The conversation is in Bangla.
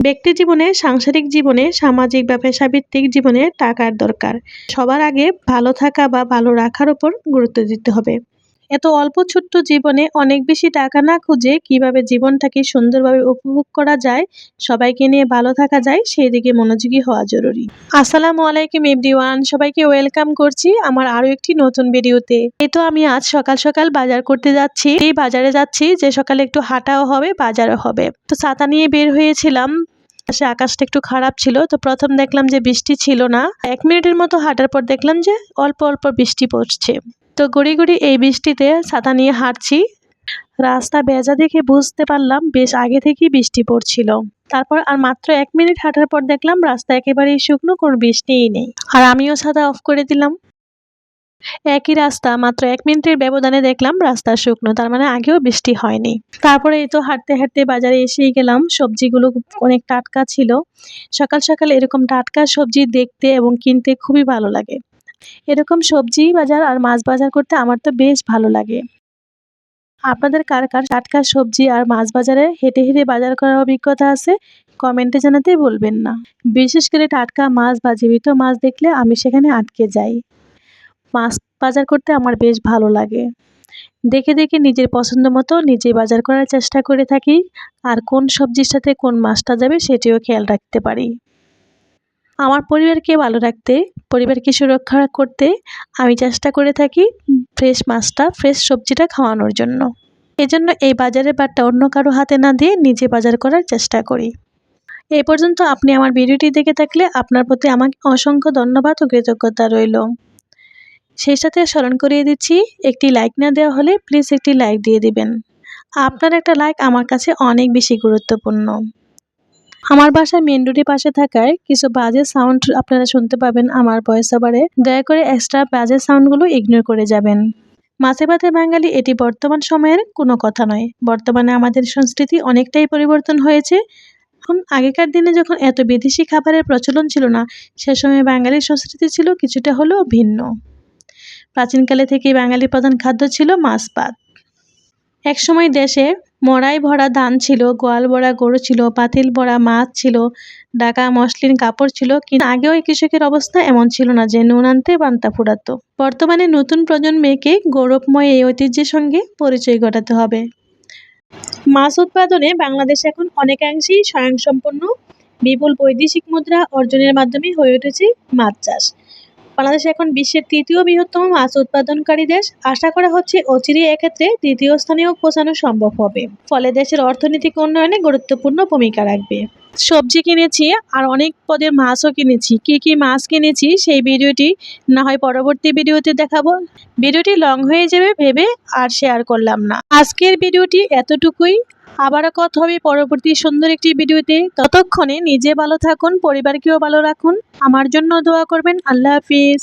ব্যক্তি জীবনে, সাংসারিক জীবনে, সামাজিক বা পেশাভিত্তিক জীবনে টাকার দরকার। সবার আগে ভালো থাকা বা ভালো রাখার উপর গুরুত্ব দিতে হবে। এত অল্প ছোট্ট জীবনে অনেক বেশি টাকা না খুঁজে কীভাবে জীবনটাকে সুন্দরভাবে উপভোগ করা যায়, সবাইকে নিয়ে ভালো থাকা যায় সেই দিকে মনোযোগী হওয়া জরুরি। আসসালামু আলাইকুম এভরিওয়ান, সবাইকে ওয়েলকাম করছি আমার আরও একটি নতুন ভিডিওতে। এ তো আমি আজ সকাল সকাল বাজার করতে যাচ্ছি। এই বাজারে যাচ্ছি যে সকালে একটু হাঁটাও হবে, বাজারও হবে। তো ছাতা নিয়ে বের হয়েছিলাম। সে আকাশটা একটু খারাপ ছিল, তো প্রথম দেখলাম যে বৃষ্টি ছিল না। এক মিনিটের মতো হাঁটার পর দেখলাম যে অল্প অল্প বৃষ্টি পড়ছে। তো গড়ি গড়ি এই বৃষ্টিতে ছাতা নিয়ে হাঁটছি। রাস্তা ভেজা দেখে বুঝতে পারলাম বেশ আগে থেকেই বৃষ্টি পড়ছিল। তারপর আর মাত্র এক মিনিট হাঁটার পর দেখলাম রাস্তা একেবারেই শুকনো, কোনো বৃষ্টিই নেই। আর আমিও ছাতা অফ করে দিলাম। একই রাস্তা, মাত্র এক মিনিটের ব্যবধানে দেখলাম রাস্তা শুকনো, তার মানে আগেও বৃষ্টি হয়নি। তারপরে এই তো হাঁটতে হাঁটতে বাজারে এসেই গেলাম, সবজিগুলো অনেক টাটকা ছিল। সকাল সকাল এরকম টাটকা সবজি দেখতে এবং কিনতে খুবই ভালো লাগে। এরকম সবজি বাজার আর মাছ বাজার করতে আমার তো বেশ ভালো লাগে। আপনাদের কার কার টাটকা সবজি আর মাছ বাজারে হেঁটে হেঁটে বাজার করার অভিজ্ঞতা আছে, কমেন্টে জানাতে বলবেন না। বিশেষ করে টাটকা মাছ বা জীবিত মাছ দেখলে আমি সেখানে আটকে যাই। মাছ বাজার করতে আমার বেশ ভালো লাগে। দেখে দেখে নিজের পছন্দ মতো নিজে বাজার করার চেষ্টা করে থাকি, আর কোন সবজির সাথে কোন মাছটা যাবে সেটিও খেয়াল রাখতে পারি। আমার পরিবারকে ভালো রাখতে, পরিবারকে সুরক্ষা করতে আমি চেষ্টা করে থাকি ফ্রেশ মাছটা ফ্রেশ সবজিটা খাওয়ানোর জন্য। এজন্য এই বাজারের বারটা অন্য কারও হাতে না দিয়ে নিজে বাজার করার চেষ্টা করি। এই পর্যন্ত আপনি আমার ভিডিওটি দেখে থাকলে আপনার প্রতি আমাকে অসংখ্য ধন্যবাদ ও কৃতজ্ঞতা রইল। সেই সাথে স্মরণ করিয়ে দিচ্ছি, একটি লাইক না দেওয়া হলে প্লিজ একটি লাইক দিয়ে দিবেন। আপনার একটা লাইক আমার কাছে অনেক বেশি গুরুত্বপূর্ণ। আমার বাসার মেন রোডের পাশে থাকায় কিছু বাজে সাউন্ড আপনারা শুনতে পাবেন আমার ভয়েস ওভারে দয়া করে এক্সট্রা বাজে সাউন্ডগুলো ইগনোর করে যাবেন। মাছে ভাতে বাঙালি এটি বর্তমান সময়ের কোনো কথা নয়। বর্তমানে আমাদের সংস্কৃতি অনেকটাই পরিবর্তন হয়েছে। এখন আগেকার দিনে যখন এত বিদেশি খাবারের প্রচলন ছিল না, সে সময় বাঙালির সংস্কৃতি ছিল কিছুটা হলেও ভিন্ন। প্রাচীনকালে থেকেই বাঙালির প্রধান খাদ্য ছিল মাছ ভাত। একসময় দেশে মড়াই ভরা ধান ছিল, গোয়াল ভরা গরু ছিল, পাতিল ভরা মাছ ছিল, ডাকা মসলিন কাপড় ছিল, কিন্তু আগেও এই কৃষকের অবস্থা এমন ছিল না যে নুন আনতে বান্তা ফুরাতো। বর্তমানে নতুন প্রজন্মকে গৌরবময় এই ঐতিহ্যের সঙ্গে পরিচয় ঘটাতে হবে। মাছ উৎপাদনে বাংলাদেশ এখন অনেকাংশেই স্বয়ংসম্পন্ন বিপুল বৈদেশিক মুদ্রা অর্জনের মাধ্যমে হয়ে উঠেছে মাছ চাষ। বাংলাদেশ এখন বিশ্বের তৃতীয় বৃহত্তম মাছ উৎপাদনকারী দেশ। আশা করা হচ্ছে অচিরেই এক্ষেত্রে তৃতীয় স্থানেও পৌঁছানো সম্ভব হবে। ফলে দেশের অর্থনৈতিক উন্নয়নে গুরুত্বপূর্ণ ভূমিকা রাখবে। সবজি কিনেছি আর অনেক পদের মাছও কিনেছি। কি কি মাছ কিনেছি সেই ভিডিওটি না হয় পরবর্তী ভিডিওতে দেখাবো। ভিডিওটি লং হয়ে যাবে ভেবে আর শেয়ার করলাম না। আজকের ভিডিওটি এতটুকুই। আবারও কথা হবে পরবর্তী সুন্দর একটি ভিডিওতে। ততক্ষণে নিজে ভালো থাকুন, পরিবারকেও ভালো রাখুন। আমার জন্য দোয়া করবেন। আল্লাহ হাফিজ।